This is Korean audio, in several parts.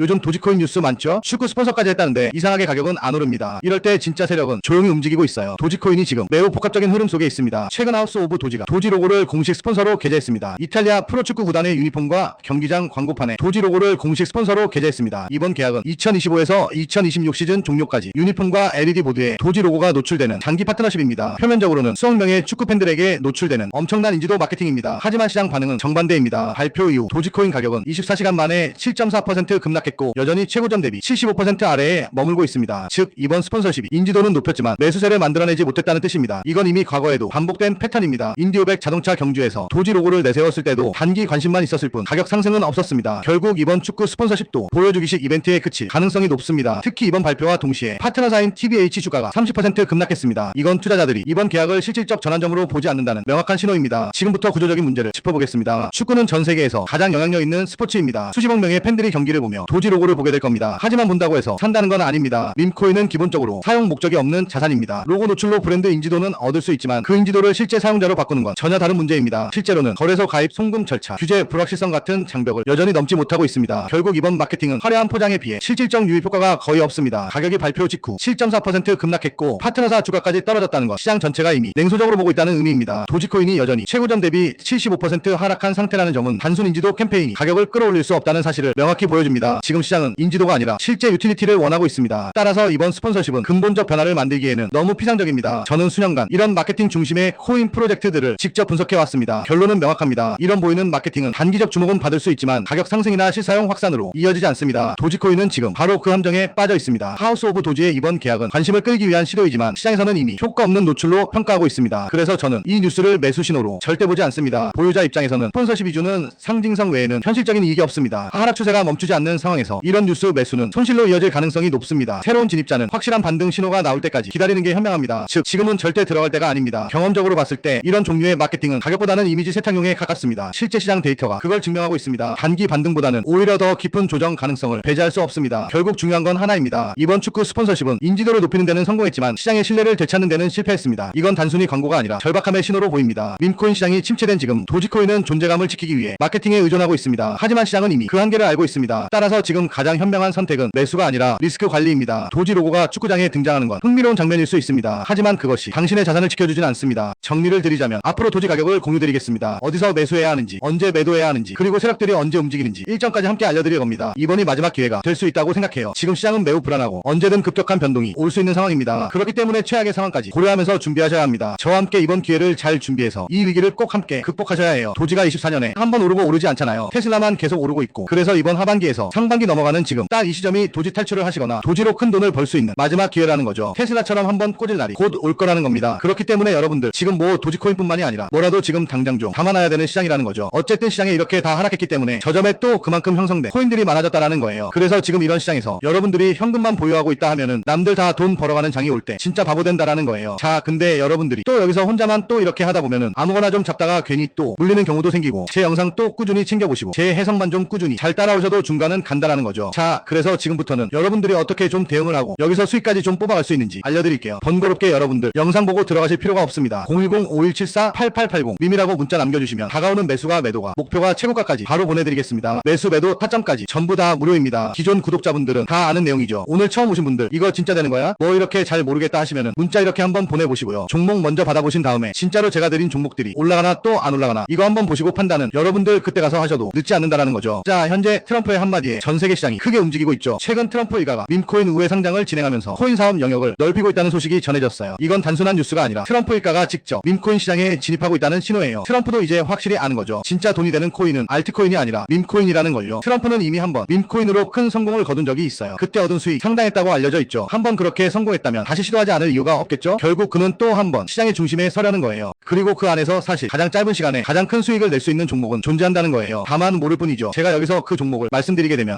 요즘 도지코인 뉴스 많죠? 축구 스폰서까지 했다는데 이상하게 가격은 안 오릅니다. 이럴 때 진짜 세력은 조용히 움직이고 있어요. 도지코인이 지금 매우 복합적인 흐름 속에 있습니다. 최근 하우스 오브 도지가 도지 로고를 공식 스폰서로 게재했습니다. 이탈리아 프로축구 구단의 유니폼과 경기장 광고판에 도지 로고를 공식 스폰서로 게재했습니다. 이번 계약은 2025에서 2026 시즌 종료까지 유니폼과 LED 보드에 도지 로고가 노출되는 장기 파트너십입니다. 표면적으로는 수억 명의 축구 팬들에게 노출되는 엄청난 인지도 마케팅입니다. 하지만 시장 반응은 정반대입니다. 발표 이후 도지코인 가격은 24시간 만에 7.4% 급락 했고 여전히 최고점 대비 75% 아래에 머물고 있습니다. 즉 이번 스폰서십이 인지도는 높였지만 매수세를 만들어내지 못했다는 뜻입니다. 이건 이미 과거에도 반복된 패턴입니다. 인디오백 자동차 경주에서 도지 로고를 내세웠을 때도 단기 관심만 있었을 뿐 가격 상승은 없었습니다. 결국 이번 축구 스폰서십도 보여주기식 이벤트에 그칠 가능성이 높습니다. 특히 이번 발표와 동시에 파트너사인 TBH 주가가 30% 급락했습니다. 이건 투자자들이 이번 계약을 실질적 전환점으로 보지 않는다는 명확한 신호입니다. 지금부터 구조적인 문제를 짚어보겠습니다. 축구는 전 세계에서 가장 영향력 있는 스포츠입니다. 수십억 명의 팬들이 경기를 보며 도지 로고를 보게 될 겁니다. 하지만 본다고 해서 산다는 건 아닙니다. 밈코인은 기본적으로 사용 목적이 없는 자산입니다. 로고 노출로 브랜드 인지도는 얻을 수 있지만 그 인지도를 실제 사용자로 바꾸는 건 전혀 다른 문제입니다. 실제로는 거래소 가입 송금 절차, 규제 불확실성 같은 장벽을 여전히 넘지 못하고 있습니다. 결국 이번 마케팅은 화려한 포장에 비해 실질적 유입 효과가 거의 없습니다. 가격이 발표 직후 7.4% 급락했고 파트너사 주가까지 떨어졌다는 것, 시장 전체가 이미 냉소적으로 보고 있다는 의미입니다. 도지코인이 여전히 최고점 대비 75% 하락한 상태라는 점은 단순 인지도 캠페인이 가격을 끌어올릴 수 없다는 사실을 명확히 보여줍니다. 지금 시장은 인지도가 아니라 실제 유틸리티를 원하고 있습니다. 따라서 이번 스폰서십은 근본적 변화를 만들기에는 너무 피상적입니다. 저는 수년간 이런 마케팅 중심의 코인 프로젝트들을 직접 분석해 왔습니다. 결론은 명확합니다. 이런 보이는 마케팅은 단기적 주목은 받을 수 있지만 가격 상승이나 실사용 확산으로 이어지지 않습니다. 도지코인은 지금 바로 그 함정에 빠져 있습니다. 하우스 오브 도지의 이번 계약은 관심을 끌기 위한 시도이지만 시장에서는 이미 효과 없는 노출로 평가하고 있습니다. 그래서 저는 이 뉴스를 매수 신호로 절대 보지 않습니다. 보유자 입장에서는 스폰서십 이 주는 상징성 외에는 현실적인 이익이 없습니다. 하락 추세가 멈추지 않는 상황 에서 이런 뉴스 매수는 손실로 이어질 가능성이 높습니다. 새로운 진입자는 확실한 반등 신호가 나올 때까지 기다리는 게 현명합니다. 즉 지금은 절대 들어갈 때가 아닙니다. 경험적으로 봤을 때 이런 종류의 마케팅은 가격보다는 이미지 세탁용에 가깝습니다. 실제 시장 데이터가 그걸 증명하고 있습니다. 단기 반등보다는 오히려 더 깊은 조정 가능성을 배제할 수 없습니다. 결국 중요한 건 하나입니다. 이번 축구 스폰서십은 인지도를 높이는 데는 성공했지만 시장의 신뢰를 되찾는 데는 실패했습니다. 이건 단순히 광고가 아니라 절박함의 신호로 보입니다. 밈코인 시장이 침체된 지금 도지코인은 존재감을 지키기 위해 마케팅에 의존하고 있습니다. 하지만 시장은 이미 그 한계를 알고 있습니다. 따라서 지금 가장 현명한 선택은 매수가 아니라 리스크 관리입니다. 도지 로고가 축구장에 등장하는 건 흥미로운 장면일 수 있습니다. 하지만 그것이 당신의 자산을 지켜주진 않습니다. 정리를 드리자면 앞으로 도지 가격을 공유드리겠습니다. 어디서 매수해야 하는지, 언제 매도해야 하는지, 그리고 세력들이 언제 움직이는지 일정까지 함께 알려드릴 겁니다. 이번이 마지막 기회가 될 수 있다고 생각해요. 지금 시장은 매우 불안하고 언제든 급격한 변동이 올 수 있는 상황입니다. 그렇기 때문에 최악의 상황까지 고려하면서 준비하셔야 합니다. 저와 함께 이번 기회를 잘 준비해서 이 위기를 꼭 함께 극복하셔야 해요. 도지가 24년에 한 번 오르고 오르지 않잖아요. 테슬라만 계속 오르고 있고 그래서 이번 하반기에서 상 반기 넘어가는 지금 딱 이 시점이 도지 탈출을 하시거나 도지로 큰 돈을 벌 수 있는 마지막 기회라는 거죠. 테슬라처럼 한번 꽂을 날이 곧 올 거라는 겁니다. 그렇기 때문에 여러분들 지금 뭐 도지코인뿐만이 아니라 뭐라도 지금 당장 좀 담아놔야 되는 시장이라는 거죠. 어쨌든 시장에 이렇게 다 하락했기 때문에 저점에 또 그만큼 형성된 코인들이 많아졌다라는 거예요. 그래서 지금 이런 시장에서 여러분들이 현금만 보유하고 있다 하면은 남들 다 돈 벌어가는 장이 올 때 진짜 바보 된다라는 거예요. 자, 근데 여러분들이 또 여기서 혼자만 또 이렇게 하다 보면은 아무거나 좀 잡다가 괜히 또 물리는 경우도 생기고 제 영상 또 꾸준히 챙겨보시고 제 해석만 좀 꾸준히 잘 따라오셔도 중간은 간다라는 거죠. 자, 그래서 지금부터는 여러분들이 어떻게 좀 대응을 하고 여기서 수익까지 좀 뽑아갈 수 있는지 알려드릴게요. 번거롭게 여러분들 영상 보고 들어가실 필요가 없습니다. 010-5174-8880 미미라고 문자 남겨주시면 다가오는 매수가 매도가 목표가 최고가까지 바로 보내드리겠습니다. 매수 매도 타점까지 전부 다 무료입니다. 기존 구독자분들은 다 아는 내용이죠. 오늘 처음 오신 분들 이거 진짜 되는 거야? 뭐 이렇게 잘 모르겠다 하시면은 문자 이렇게 한번 보내보시고요. 종목 먼저 받아보신 다음에 진짜로 제가 드린 종목들이 올라가나 또 안 올라가나 이거 한번 보시고 판단은 여러분들 그때 가서 하셔도 늦지 않는다라는 거죠. 자 현재 트럼프의 한마디에 전 세계 시장이 크게 움직이고 있죠. 최근 트럼프 일가가 밈코인 우회 상장을 진행하면서 코인 사업 영역을 넓히고 있다는 소식이 전해졌어요. 이건 단순한 뉴스가 아니라 트럼프 일가가 직접 밈코인 시장에 진입하고 있다는 신호예요. 트럼프도 이제 확실히 아는 거죠. 진짜 돈이 되는 코인은 알트코인이 아니라 밈코인이라는 걸요. 트럼프는 이미 한번 밈코인으로 큰 성공을 거둔 적이 있어요. 그때 얻은 수익 상당했다고 알려져 있죠. 한번 그렇게 성공했다면 다시 시도하지 않을 이유가 없겠죠. 결국 그는 또 한 번 시장의 중심에 서려는 거예요. 그리고 그 안에서 사실 가장 짧은 시간에 가장 큰 수익을 낼 수 있는 종목은 존재한다는 거예요. 다만 모를 뿐이죠. 제가 여기서 그 종목을 말씀드리게 되면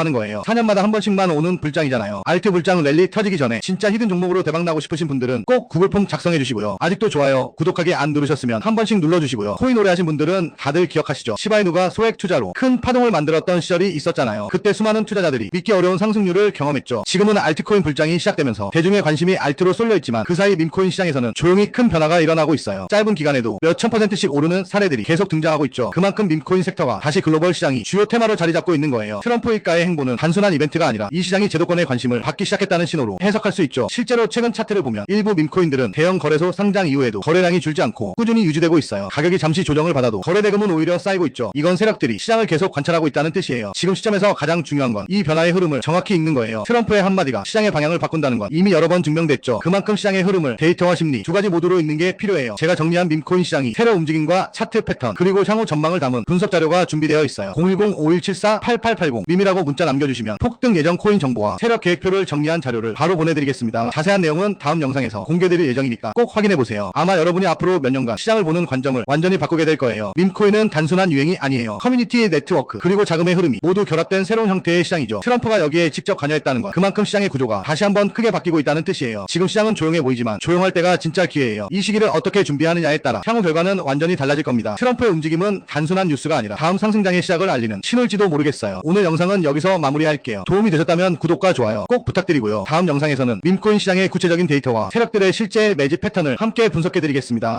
시 작업하는 거예요. 4년마다 한 번씩만 오는 불장이잖아요. 알트 불장 랠리 터지기 전에 진짜 히든 종목으로 대박 나고 싶으신 분들은 꼭 구글폼 작성해 주시고요. 아직도 좋아요, 구독하기 안 누르셨으면 한 번씩 눌러주시고요. 코인 오래 하신 분들은 다들 기억하시죠? 시바이누가 소액 투자로 큰 파동을 만들었던 시절이 있었잖아요. 그때 수많은 투자자들이 믿기 어려운 상승률을 경험했죠. 지금은 알트코인 불장이 시작되면서 대중의 관심이 알트로 쏠려 있지만 그 사이 밈코인 시장에서는 조용히 큰 변화가 일어나고 있어요. 짧은 기간에도 몇천 퍼센트씩 오르는 사례들이 계속 등장하고 있죠. 그만큼 밈코인 섹터가 다시 글로벌 시장이 주요 테마로 자리 잡고 있는 거예요. 트럼프 일가의 행보는 단순한 이벤트가 아니라 이 시장이 제도권의 관심을 받기 시작했다는 신호로 해석할 수 있죠. 실제로 최근 차트를 보면 일부 밈코인들은 대형 거래소 상장 이후에도 거래량이 줄지 않고 꾸준히 유지되고 있어요. 가격이 잠시 조정을 받아도 거래 대금은 오히려 쌓이고 있죠. 이건 세력들이 시장을 계속 관찰하고 있다는 뜻이에요. 지금 시점에서 가장 중요한 건 이 변화의 흐름을 정확히 읽는 거예요. 트럼프의 한마디가 시장의 방향을 바꾼다는 건 이미 여러 번 증명됐죠. 그만큼 시장의 흐름을 데이터와 심리 두 가지 모두로 읽는 게 필요해요. 제가 정리한 밈코인 시장이 세력 움직임과 차트 패턴 그리고 향후 전망을 담은 분석 자료가 준비되어 있어요. 010-5174-8880 밈이라고 문자 남겨주시면 폭등 예정 코인 정보와 세력 계획표를 정리한 자료를 바로 보내드리겠습니다. 자세한 내용은 다음 영상에서 공개드릴 예정이니까 꼭 확인해보세요. 아마 여러분이 앞으로 몇 년간 시장을 보는 관점을 완전히 바꾸게 될 거예요. 밈코인은 단순한 유행이 아니에요. 커뮤니티 네트워크 그리고 자금의 흐름이 모두 결합된 새로운 형태의 시장이죠. 트럼프가 여기에 직접 관여했다는 건 그만큼 시장의 구조가 다시 한번 크게 바뀌고 있다는 뜻이에요. 지금 시장은 조용해 보이지만 조용할 때가 진짜 기회예요. 이 시기를 어떻게 준비하느냐에 따라 향후 결과는 완전히 달라질 겁니다. 트럼프의 움직임은 단순한 뉴스가 아니라 다음 상승장의 시작을 알리는 신호일지도 모르겠어요. 오늘 영상은 여기서 마무리할게요. 도움이 되셨다면 구독과 좋아요 꼭 부탁드리고요. 다음 영상에서는 밈코인 시장의 구체적인 데이터와 세력들의 실제 매집 패턴을 함께 분석해드리겠습니다.